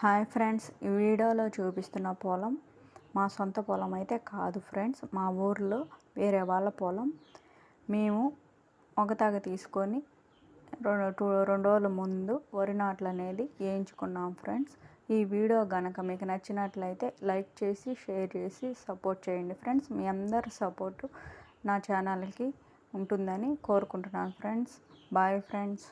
Hi friends ఈ వీడియోలో చూపిస్తున్న పొలం మా సొంత పొలం అయితే కాదు ఫ్రెండ్స్ మా ఊర్లో వేరే వాళ్ళ పొలం. మేము ఒకతాగ తీసుకొని రెండు టూ రెండు రోజుల ముందు వరి నాట్లు అనేది వేయించుకున్నాం ఫ్రెండ్స్. ఈ వీడియో కనుక మీకు నచ్చినట్లయితే లైక్ చేసి షేర్ చేసి సపోర్ట్ చేయండి ఫ్రెండ్స్. మీ అందరి సపోర్టు నా ఛానల్కి ఉంటుందని కోరుకుంటున్నాను ఫ్రెండ్స్. Bye friends.